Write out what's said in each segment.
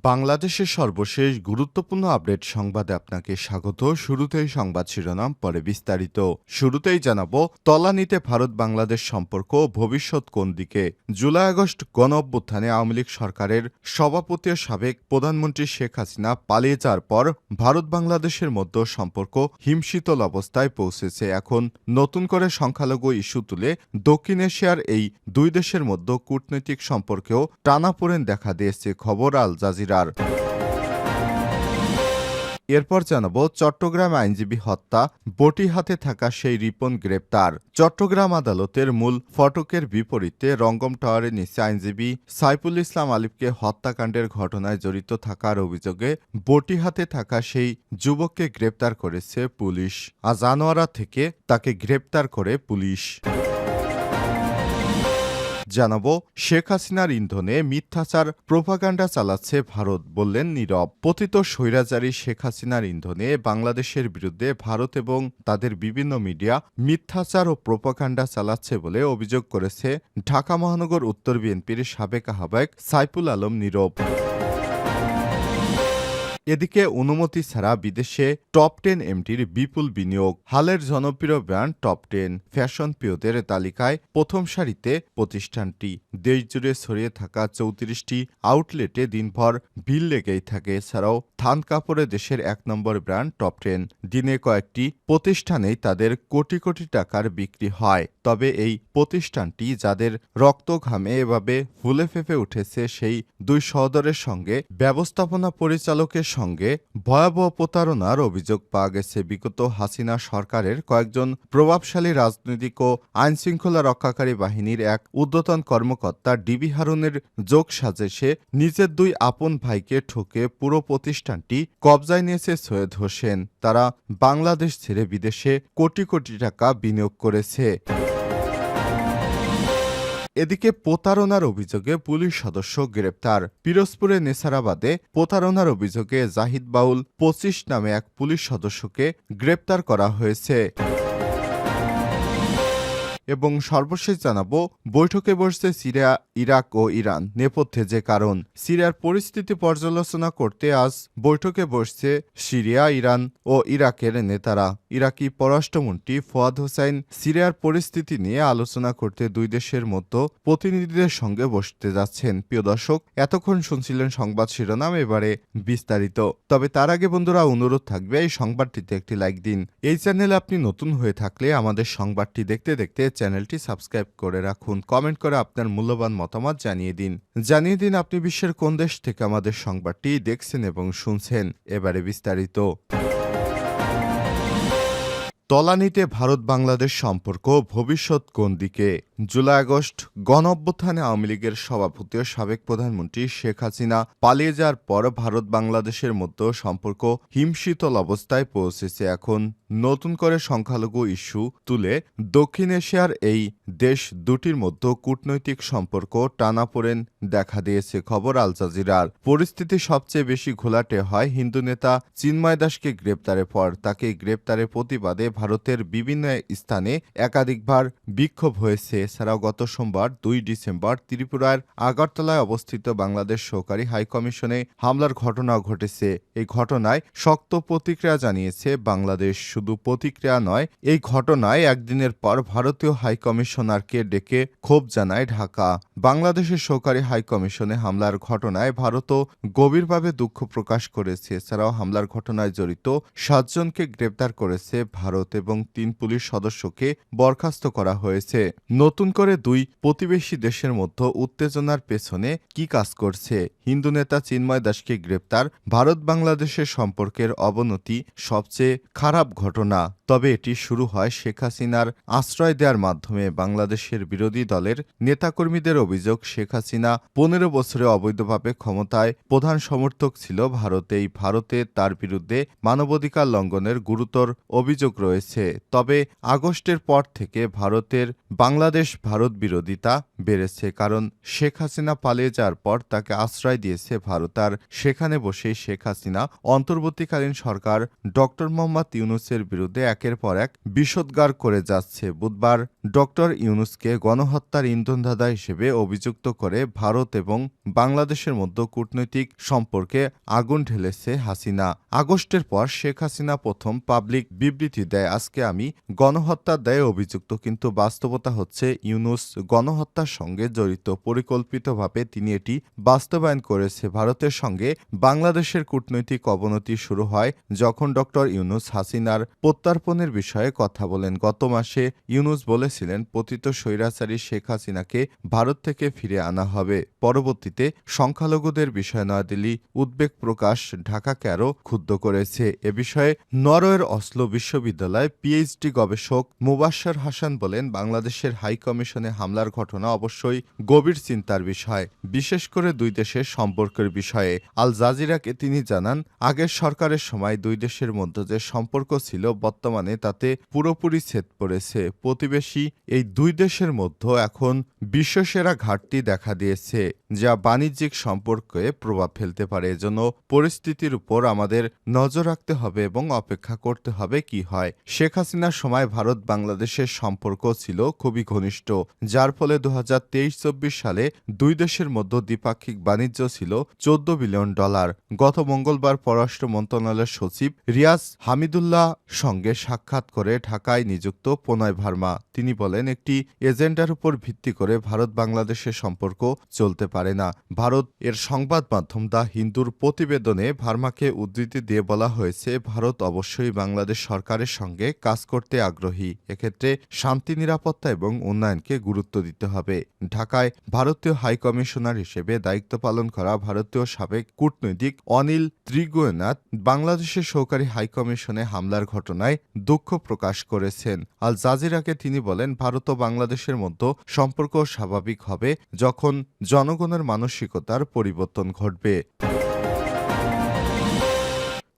বাংলাদেশের সর্বশেষ গুরুত্বপূর্ণ আপডেট সংবাদে আপনাকে স্বাগত। শুরুতেই সংবাদ শিরোনাম, পরে বিস্তারিত। শুরুতেই জানাব, তলানিতে ভারত বাংলাদেশ সম্পর্ক, ভবিষ্যৎ কোন দিকে? জুলাই আগস্ট গণ অভ্যুত্থানে আওয়ামী লীগ সরকারের সভাপতি ও সাবেক প্রধানমন্ত্রী শেখ হাসিনা পালিয়ে যাওয়ার পর ভারত বাংলাদেশের মধ্যে সম্পর্ক হিমশীতল অবস্থায় পৌঁছেছে। এখন নতুন করে সংখ্যালঘু ইস্যু তুলে দক্ষিণ এশিয়ার এই দুই দেশের মধ্যে কূটনৈতিক সম্পর্কেও টানাপোড়েন দেখা দিয়েছে। খবর আল জাজিরার এরপর জানাব, চট্টগ্রাম আইনজীবী হত্যা বটি হাতে থাকা সেই রিপন গ্রেপ্তার। চট্টগ্রাম আদালতের মূল ফটকের বিপরীতে রঙ্গম টাওয়ারের নিচে আইনজীবী সাইফুল ইসলাম আলিফকে হত্যাকাণ্ডের ঘটনায় জড়িত থাকার অভিযোগে বটি হাতে থাকা সেই যুবককে গ্রেপ্তার করেছে পুলিশ। আজ আনোয়ারা থেকে তাকে গ্রেপ্তার করে পুলিশ। জানাব, শেখ হাসিনার ইন্ধনে মিথ্যাচার প্রোপাগান্ডা চালাচ্ছে ভারত বললেন নীরব। পতিত স্বৈরাচারী শেখ হাসিনার ইন্ধনে বাংলাদেশের বিরুদ্ধে ভারত এবং তাদের বিভিন্ন মিডিয়া মিথ্যাচার ও প্রোপাগান্ডা চালাচ্ছে বলে অভিযোগ করেছে ঢাকা মহানগর উত্তর বিএনপির সাবেক আহ্বায়ক সাইফুল আলম নীরব। এদিকে অনুমতি ছাড়া বিদেশে টপ টেন এমটির বিপুল বিনিয়োগ। হালের জনপ্রিয় ব্র্যান্ড টপ টেন ফ্যাশন প্রিয়দের তালিকায় প্রথম সারিতে প্রতিষ্ঠানটি। দেশজুড়ে ছড়িয়ে থাকা চৌত্রিশটি আউটলেটে দিনভর ভিড় লেগেই থাকে। এছাড়াও থান কাপড়ে দেশের এক নম্বর ব্র্যান্ড টপ টেন দিনে কয়েকটি প্রতিষ্ঠানেই তাদের কোটি কোটি টাকার বিক্রি হয়। তবে এই প্রতিষ্ঠানটি যাদের রক্ত ঘামে এভাবে ফুলে ফেপে উঠেছে, সেই দুই সহদরের সঙ্গে ব্যবস্থাপনা পরিচালকের সঙ্গে ভয়াবহ প্রতারণার অভিযোগ পাওয়া গেছে। বিগত হাসিনা সরকারের কয়েকজন প্রভাবশালী রাজনৈতিক ও আইনশৃঙ্খলা রক্ষাকারী বাহিনীর এক উদ্যতন কর্মকর্তা ডিবি হারুনের যোগ সাজেশে নিজের দুই আপন ভাইকে ঠকে পুরো প্রতিষ্ঠানটি কবজায় নিয়েছে সৈয়দ হোসেন। তারা বাংলাদেশ ছেড়ে বিদেশে কোটি কোটি টাকা বিনিয়োগ করেছে। এদিকে প্রতারণার অভিযোগে পুলিশ সদস্য গ্রেপ্তার। পিরোজপুরে নেসারাবাদে প্রতারণার অভিযোগে জাহিদ বাউল পঁচিশ নামে এক পুলিশ সদস্যকে গ্রেপ্তার করা হয়েছে। এবং সর্বশেষ জানাব, বৈঠকে বসছে সিরিয়া, ইরাক ও ইরান নেপথ্যে যে কারণ। সিরিয়ার পরিস্থিতি পর্যালোচনা করতে আজ বৈঠকে বসছে সিরিয়া, ইরান ও ইরাকের নেতারা। ইরাকি পররাষ্ট্রমন্ত্রী ফোয়াদ হোসাইন সিরিয়ার পরিস্থিতি নিয়ে আলোচনা করতে দুই দেশের মতো প্রতিনিধিদের সঙ্গে বসতে যাচ্ছেন। প্রিয় দর্শক, এতক্ষণ শুনছিলেন সংবাদ শিরোনাম, এবারে বিস্তারিত। তবে তার আগে বন্ধুরা, অনুরোধ থাকবে এই সংবাদটিতে একটি লাইক দিন। এই চ্যানেলে আপনি নতুন হয়ে থাকলে আমাদের সংবাদটি দেখতে দেখতে চ্যানেলটি সাবস্ক্রাইব করে রাখুন। কমেন্ট করে আপনার মূল্যবান মতামত জানিয়ে দিন। জানিয়ে দিন আপনি বিশ্বের কোন দেশ থেকে আমাদের সংবাদটি দেখছেন এবং শুনছেন। এবারে বিস্তারিত। তলানিতে ভারত বাংলাদেশ সম্পর্ক ভবিষ্যৎ কোন দিকে? জুলাই আগস্ট গণ অভ্যুত্থানে আওয়ামী লীগের সভাপতি ও সাবেক প্রধানমন্ত্রী শেখ হাসিনা পালিয়ে যাওয়ার পর ভারত বাংলাদেশের মধ্যে সম্পর্ক হিমশীতল অবস্থায় পৌঁছেছে এখন। নতুন করে সংখ্যালঘু ইস্যু তুলে দক্ষিণ এশিয়ার এই দেশ দুটির মধ্যে কূটনৈতিক সম্পর্ক টানাপোড়েন দেখা দিয়েছে খবর আল জাজিরার। পরিস্থিতি সবচেয়ে বেশি ঘোলাটে হয় হিন্দু নেতা চিন্ময় দাসকে গ্রেপ্তারের পর। তাকে গ্রেপ্তারের প্রতিবাদে ভারতের বিভিন্ন স্থানে একাধিকবার বিক্ষোভ হয়েছে। এছাড়াও গত সোমবার, দুই ডিসেম্বর, ত্রিপুরার আগরতলায় অবস্থিত বাংলাদেশ সহকারী হাইকমিশনে হামলার ঘটনাও ঘটেছে। এই ঘটনায় শক্ত প্রতিক্রিয়া জানিয়েছে বাংলাদেশ। শুধু প্রতিক্রিয়া নয়, এই ঘটনায় একদিনের পর ভারতীয় হাইকমিশনারকে ডেকে ক্ষোভ জানায় ঢাকা। বাংলাদেশের সহকারী হাইকমিশনে হামলার ঘটনায় ভারতও গভীরভাবে দুঃখ প্রকাশ করেছে। এছাড়াও হামলার ঘটনায় জড়িত সাতজনকে গ্রেপ্তার করেছে ভারত। এবং তিন পুলিশ সদস্যকে বরখাস্ত করা হয়েছে। নতুন করে দুই প্রতিবেশী দেশের মধ্যে উত্তেজনার পেছনে কি কাজ করছে? হিন্দু নেতা চিন্ময় দাসকে গ্রেপ্তার, ভারত বাংলাদেশের সম্পর্কের অবনতি সবচেয়ে খারাপ ঘটনা। তবে এটি শুরু হয় শেখ হাসিনার আশ্রয় দেওয়ার মাধ্যমে। বাংলাদেশের বিরোধী দলের নেতাকর্মীদের অভিযোগ, শেখ হাসিনা পনেরো বছরে অবৈধভাবে ক্ষমতায় প্রধান সমর্থক ছিল ভারতেই ভারতে তার বিরুদ্ধে মানবাধিকার লঙ্ঘনের গুরুতর অভিযোগ রয়েছে। তবে আগস্টের পর থেকে ভারতের বাংলাদেশ ভারত বিরোধিতা বেড়েছে, কারণ শেখ হাসিনা পালিয়ে যাওয়ার পর তাকে আশ্রয় দিয়েছে ভারত। আর সেখানে বসেই শেখ হাসিনা অন্তর্বর্তীকালীন সরকার ডক্টর মোহাম্মদ ইউনুসের বিরুদ্ধে একের পর এক বিষোদ্গার করে যাচ্ছে। বুধবার ডক্টর ইউনুসকে গণহত্যার ইন্ধনদাতা হিসেবে অভিযুক্ত করে ভারত এবং বাংলাদেশের মধ্যে কূটনৈতিক সম্পর্কে আগুন ঢেলেছে হাসিনা। আগস্টের পর শেখ হাসিনা প্রথম পাবলিক বিবৃতি দেয়। আজকে আমি গণহত্যার দায়ে অভিযুক্ত, কিন্তু বাস্তবতা হচ্ছে ইউনুস গণহত্যার সঙ্গে জড়িত। পরিকল্পিতভাবে তিনি এটি বাস্তবায়ন করেছে। ভারতের সঙ্গে বাংলাদেশের কূটনৈতিক অবনতি শুরু হয় যখন ডক্টর ইউনুস হাসিনার প্রত্যার্পণের বিষয়ে কথা বলেন। গত মাসে ইউনুস বলেছিলেন, পতিত স্বৈরাচারী শেখ হাসিনাকে ভারত থেকে ফিরে আনা হবে। পরবর্তীতে সংখ্যালঘুদের বিষয়ে নয়াদিল্লি উদ্বেগ প্রকাশ ঢাকাকে আরও ক্ষুব্ধ করেছে। এ বিষয়ে নরওয়ের অসলো বিশ্ববিদ্যালয় পিএইচডি গবেষক মুবাশশর হাসান বলেন, বাংলাদেশের হাই কমিশনে হামলার ঘটনা অবশ্যই গভীর চিন্তার বিষয়, বিশেষ করে দুই দেশের সম্পর্কের বিষয়ে। আল জাজিরাকে তিনি জানান, আগের সরকারের সময় দুই দেশের মধ্যে যে সম্পর্ক ছিল, বর্তমানে তাতে পুরোপুরি ছেদ পড়েছে। প্রতিবেশী এই দুই দেশের মধ্যে এখন বিশ্বসেরা ঘাটতি দেখা দিয়েছে। যা বাণিজ্যিক সম্পর্কে প্রভাব ফেলতে পারে। এজন্য পরিস্থিতির উপর আমাদের নজর রাখতে হবে এবং অপেক্ষা করতে হবে কি হয়। শেখ হাসিনার সময় ভারত বাংলাদেশের সম্পর্ক ছিল খুবই ঘনিষ্ঠ, যার ফলে দু হাজার তেইশ চব্বিশ সালে দুই দেশের মধ্যে দ্বিপাক্ষিক বাণিজ্য ছিল চোদ্দ বিলিয়ন ডলার। গত মঙ্গলবার পররাষ্ট্র মন্ত্রণালয়ের সচিব রিয়াজ হামিদুল্লাহ সঙ্গে সাক্ষাৎ করে ঢাকায় নিযুক্ত প্রণয় ভার্মা। তিনি বলেন, একটি এজেন্ডার উপর ভিত্তি করে ভারত বাংলাদেশের সম্পর্ক চলতে পারে। না। ভারত এর সংবাদ মাধ্যম দা হিন্দুর প্রতিবেদনে ভার্মাকে উদ্ধৃতি দিয়ে বলা হয়েছে, ভারত অবশ্যই বাংলাদেশ সরকারের সঙ্গে কাজ করতে আগ্রহী। এক্ষেত্রে শান্তি, নিরাপত্তা এবং উন্নয়নকে গুরুত্ব দিতে হবে। ঢাকায় ভারতীয় হাইকমিশনার হিসেবে দায়িত্ব পালন করা ভারতীয় সাবেক কূটনৈতিক অনিল ত্রিগোনাথ বাংলাদেশের সহকারী হাইকমিশনে হামলার ঘটনায় দুঃখ প্রকাশ করেছেন। আল জাজিরাকে তিনি বলেন, ভারত ও বাংলাদেশের মধ্যে সম্পর্ক স্বাভাবিক হবে যখন জনগণের মানসিকতার পরিবর্তন ঘটবে।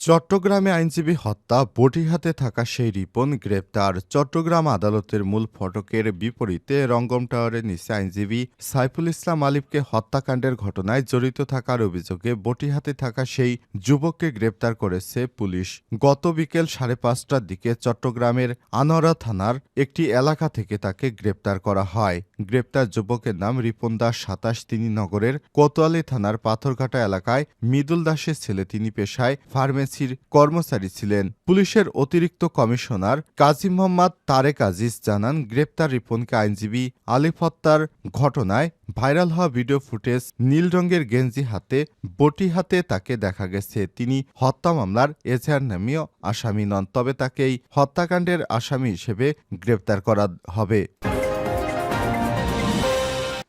চট্টগ্রামে আইনজীবী হত্যা বটিহাতে থাকা সেই রিপন গ্রেপ্তার। চট্টগ্রাম আদালতের মূল ফটকের বিপরীতে রঙ্গম টাওয়ারের নিচে আইনজীবী সাইফুল ইসলাম আলিফকে হত্যাকাণ্ডের ঘটনায় জড়িত থাকার অভিযোগে বটিহাতে থাকা সেই যুবককে গ্রেপ্তার করেছে পুলিশ। গত বিকেল সাড়ে পাঁচটার দিকে চট্টগ্রামের আনোয়ারা থানার একটি এলাকা থেকে তাকে গ্রেপ্তার করা হয়। গ্রেপ্তার যুবকের নাম রিপন দাস সাতাশ, তিনি নগরের কোতোয়ালি থানার পাথরঘাটা এলাকায় মৃদুল দাসের ছেলে তিনি পেশায় ফার্মেসির কর্মচারী ছিলেন। পুলিশের অতিরিক্ত কমিশনার কাজী মোহাম্মদ তারেক আজিজ জানান, গ্রেপ্তার রিপনকে আইনজীবী আলিফ হত্যার ঘটনায় ভাইরাল হওয়া ভিডিও ফুটেজ নীল রঙের গেঞ্জি হাতে, বটি হাতে তাকে দেখা গেছে। তিনি হত্যা মামলার এজাহার নামীয় আসামি নন, তবে তাকেই হত্যাকাণ্ডের আসামি হিসেবে গ্রেপ্তার করা হবে।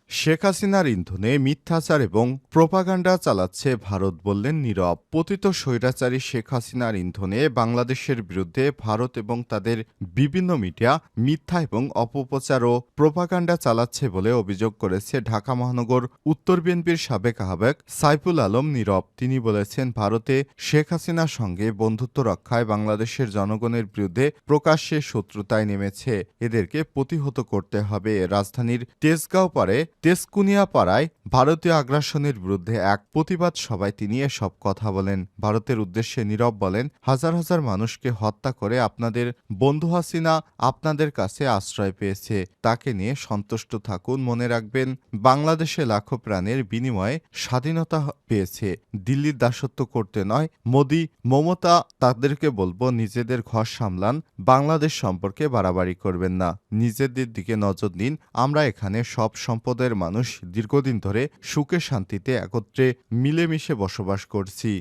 শেখ হাসিনার ইন্ধনে মিথ্যাচার এবং প্রোপাগান্ডা চালাচ্ছে ভারত বললেন নীরব। পতিত স্বৈরাচারী শেখ হাসিনার ইন্ধনে বাংলাদেশের বিরুদ্ধে ভারত এবং তাদের বিভিন্ন মিডিয়া মিথ্যা এবং অপপ্রচার ও প্রোপাগান্ডা চালাচ্ছে বলে অভিযোগ করেছে ঢাকা মহানগর উত্তর বিএনপির সাবেক আহ্বায়ক সাইফুল আলম নীরব। তিনি বলেছেন, ভারতে শেখ হাসিনার সঙ্গে বন্ধুত্ব রক্ষায় বাংলাদেশের জনগণের বিরুদ্ধে প্রকাশ্যে শত্রুতায় নেমেছে। এদেরকে প্রতিহত করতে হবে। রাজধানীর তেজগাঁও পারে তেজকুনিয়া পাড়ায় ভারতীয় আগ্রাসনের বিরুদ্ধে এক প্রতিবাদ সভায় তিনি এসব কথা বলেন। ভারতের উদ্দেশ্যে নীরব বলেন, হাজার হাজার মানুষকে হত্যা করে আপনাদের বন্ধু হাসিনা আপনাদের কাছে আশ্রয় পেয়েছে। তাকে নিয়ে সন্তুষ্ট থাকুন, মনে রাখবেন। বাংলাদেশে লাখো প্রাণের বিনিময়ে স্বাধীনতা পেয়েছে। দিল্লির দাসত্ব করতে নয়, মোদি, মমতা তাদেরকে বলব নিজেদের ঘর সামলান। বাংলাদেশ সম্পর্কে বাড়াবাড়ি করবেন না। নিজেদের দিকে নজর দিন। আমরা এখানে সব সম্পদের মানুষ দীর্ঘদিন ধরে সুখে শান্তিতে একত্রে মিলেমিশে বসবাস করছি।